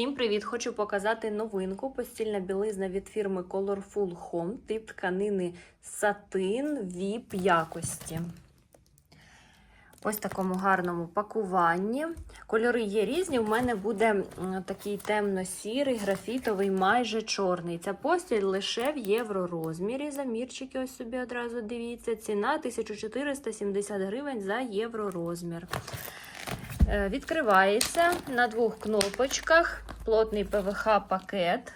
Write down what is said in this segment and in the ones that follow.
Всім привіт! Хочу показати новинку. Постільна білизна від фірми Colorful Home, тип тканини сатин VIP якості. Ось такому гарному пакуванні. Кольори є різні. У мене буде такий темно-сірий, графітовий, майже чорний. Ця постіль лише в євророзмірі. Замірчики ось собі одразу дивіться. Ціна 1470 гривень за євророзмір. Е, Відкривається на двох кнопочках. Плотний ПВХ-пакет.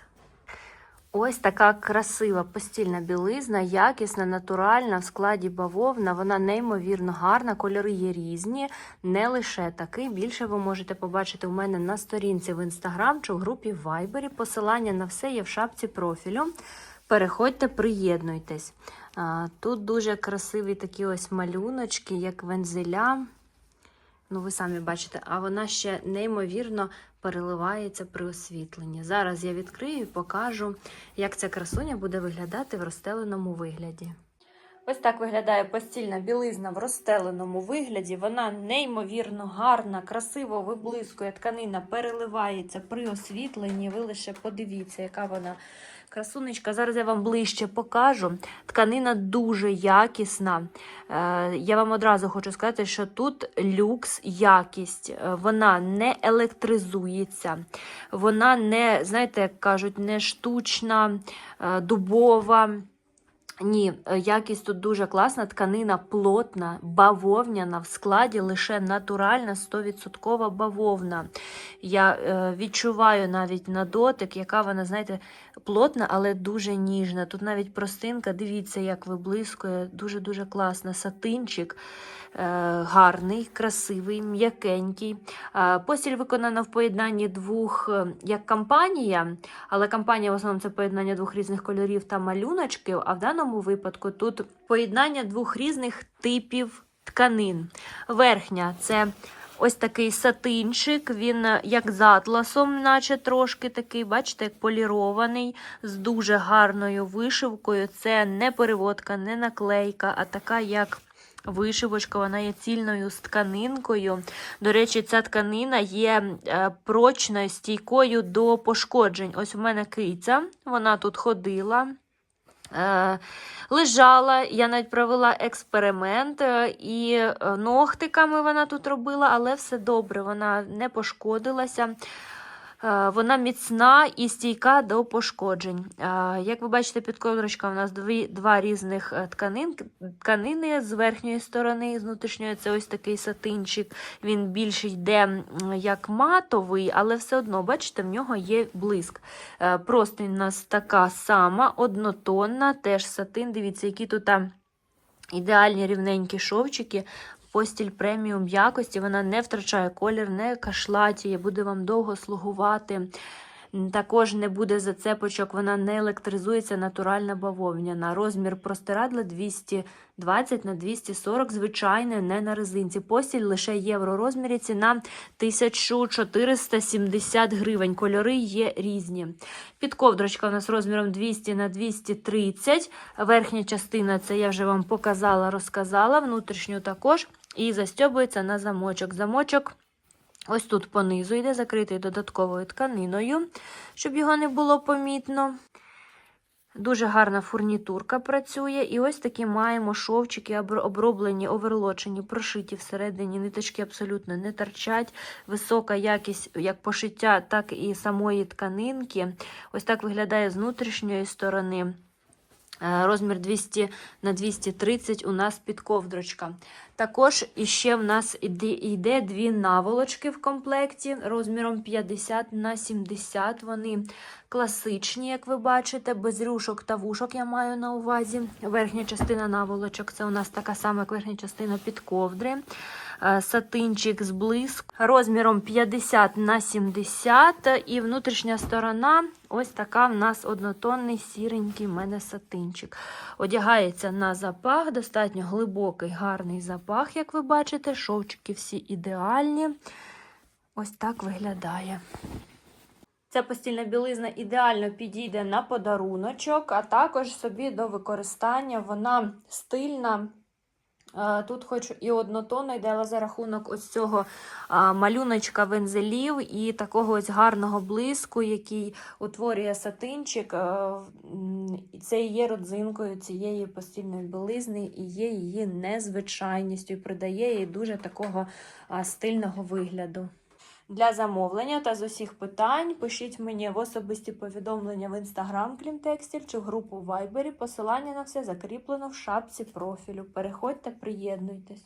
Ось така красива постільна білизна, якісна, натуральна, в складі бавовна. Вона неймовірно гарна, кольори є різні, не лише такий. Більше ви можете побачити у мене на сторінці в інстаграм чи в групі в Вайбері. Посилання на все є в шапці профілю. Переходьте, приєднуйтесь. Тут дуже красиві такі ось малюночки, як вензеля. Ну, ви самі бачите, а вона ще неймовірно переливається при освітленні. Зараз я відкрию і покажу, як ця красуня буде виглядати в розстеленому вигляді. Ось так виглядає постільна білизна в розстеленому вигляді. Вона неймовірно гарна, красиво виблискує. Тканина переливається при освітленні. Ви лише подивіться, яка вона красунечка. Зараз я вам ближче покажу. Тканина дуже якісна. Е, Я вам одразу хочу сказати, що тут люкс якість. Е, Вона не електризується, вона не, знаєте, як кажуть, не штучна, е, дубова. Ні, е, якість тут дуже класна, тканина плотна, бавовняна, в складі лише натуральна 100% бавовна. Я е, відчуваю навіть на дотик, яка вона, знаєте, плотна, але дуже ніжна. Тут навіть простинка, дивіться, як виблискує, дуже-дуже класна. Сатинчик е, гарний, красивий, м'якенький. Постіль виконана в поєднанні двох, як кампанія, але кампанія в основному це поєднання двох різних кольорів та малюночків, а в даному випадку тут поєднання двох різних типів тканин. Верхня це ось такий сатинчик, він е, як з атласом, наче трошки такий, бачите, як полірований, з дуже гарною вишивкою. Це не переводка, не наклейка, а така як. Вишивочка, вона є цільною з тканинкою. До речі, ця тканина є е, прочною, стійкою до пошкоджень. Ось у мене киця, вона тут ходила. Е, лежала, я навіть провела експеримент, е, і е, ногтиками вона тут робила, але все добре, вона не пошкодилася. Е, Вона міцна і стійка до пошкоджень. Е, Як ви бачите, під ковдрочка у нас дві, два різних е, тканин, тканини з верхньої сторони, з внутрішньої це ось такий сатинчик. Він більш йде як матовий, але все одно, бачите, в нього є блиск. Простинь у нас така сама, однотонна, теж сатин. Дивіться, які тут ідеальні рівненькі шовчики. Постіль преміум якості, вона не втрачає колір, не кашлатіє, буде вам довго слугувати. Також не буде зацепочок, вона не електризується, натуральна бавовняна. Розмір простирадла 220 на 240, звичайне, не на резинці. Постіль лише євро розмірі, ціна 1470 гривень. Кольори є різні. Підковдрочка у нас розміром 200 на 230. Верхня частина, це я вже вам показала, розказала, внутрішню також. І застьобується на замочок. Замочок ось тут понизу йде закритий додатковою тканиною, щоб його не було помітно. Дуже гарна фурнітурка працює. І ось такі маємо шовчики оброблені, оверлочені, прошиті всередині. Ниточки абсолютно не торчать. Висока якість як пошиття, так і самої тканинки. Ось так виглядає з внутрішньої сторони. Е, Розмір 200 на 230 у нас підковдрочка. Також іще в нас йде дві наволочки в комплекті розміром 50 на 70. Вони класичні, як ви бачите, без рюшок та вушок я маю на увазі. Верхня частина наволочок це у нас така сама, як верхня частина підковдри. Е, Сатинчик з блиск розміром 50 на 70 і внутрішня сторона ось така в нас однотонний сіренький в мене сатинчик. Одягається на запах, достатньо глибокий, гарний запах, як ви бачите. Шовчики всі ідеальні. Ось так виглядає. Ця постільна білизна ідеально підійде на подаруночок, а також собі до використання. Вона стильна, Тут хоч і однотонно йде, за рахунок ось цього малюночка вензелів і такого ось гарного блиску, який утворює сатинчик. а, Це і є родзинкою цієї постільної білизни і є її незвичайністю, і придає їй дуже такого стильного вигляду. Для замовлення та з усіх питань пишіть мені в особисті повідомлення в інстаграм Клімтекстіль чи групу в Вайбері. Посилання на все закріплено в шапці профілю. Переходьте, приєднуйтесь.